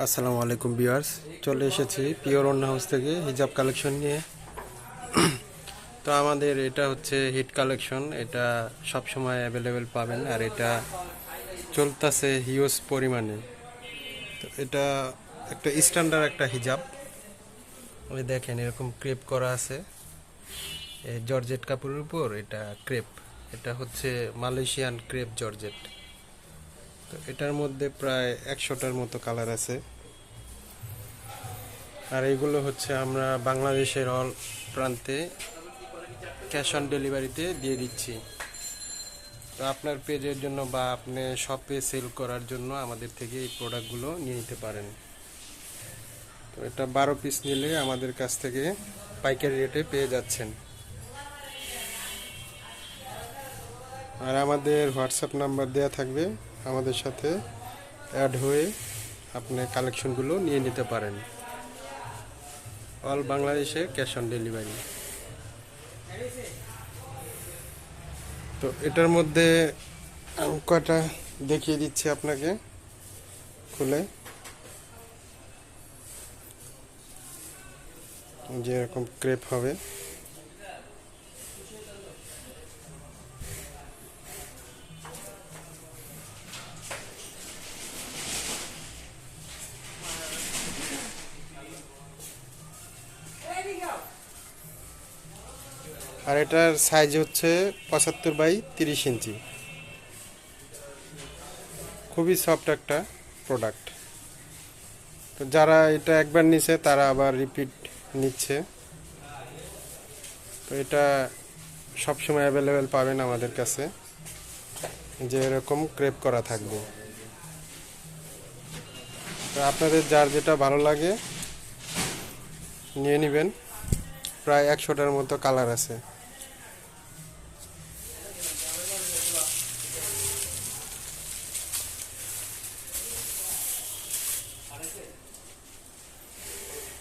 আসসালামু আলাইকুম বিয়ার্স চলে এসেছি পিওর অন্য হাউস থেকে হিজাব কালেকশন নিয়ে। তো আমাদের এটা হচ্ছে হিট কালেকশন। এটা সব সময় অ্যাভেলেবেল পাবেন আর এটা চলতেছে হিউজ পরিমাণে। তো এটা একটা স্ট্যান্ডার্ড একটা হিজাব। ওই দেখেন এরকম ক্রেপ করা আছে। জর্জেট কাপড়ের উপর এটা ক্রেপ এটা হচ্ছে মালয়েশিয়ান ক্রেপ জর্জেট। তো এটার মধ্যে প্রায় একশোটার মতো কালার আছে। আর এইগুলো হচ্ছে আমরা বাংলাদেশের অল প্রান্তে ক্যাশ অন ডেলিভারিতে দিয়ে দিচ্ছি। তো আপনার পেজের জন্য বা আপনি শপে সেল করার জন্য আমাদের থেকে এই প্রোডাক্টগুলো নিয়ে নিতে পারেন। তো এটা বারো পিস নিলে আমাদের কাছ থেকে পাইকারি রেটে পেয়ে যাচ্ছেন। আর আমাদের হোয়াটসঅ্যাপ নাম্বার দেওয়া থাকবে। আমাদের সাথে অ্যাড হয়ে আপনি কালেকশনগুলো নিয়ে নিতে পারেন। অল বাংলাদেশে ক্যাশ অন ডেলিভারি তো এটার মধ্যে কয়টা দেখিয়ে দিচ্ছি আপনাকে খুলে। যেরকম ক্রেপ হবে। আর এটার সাইজ হচ্ছে পঁচাত্তর বাই তিরিশ ইঞ্চি। খুবই সফট একটা প্রোডাক্ট তো যারা এটা একবার নিছে, তারা আবার রিপিট নিচ্ছে। তো এটা সবসময় অ্যাভেলেবেল পাবেন আমাদের কাছে। যে এরকম ক্রেপ করা থাকবে। তো আপনাদের যার যেটা ভালো লাগে, নিয়ে নেবেন। প্রায় একশোটার মতো কালার আছে।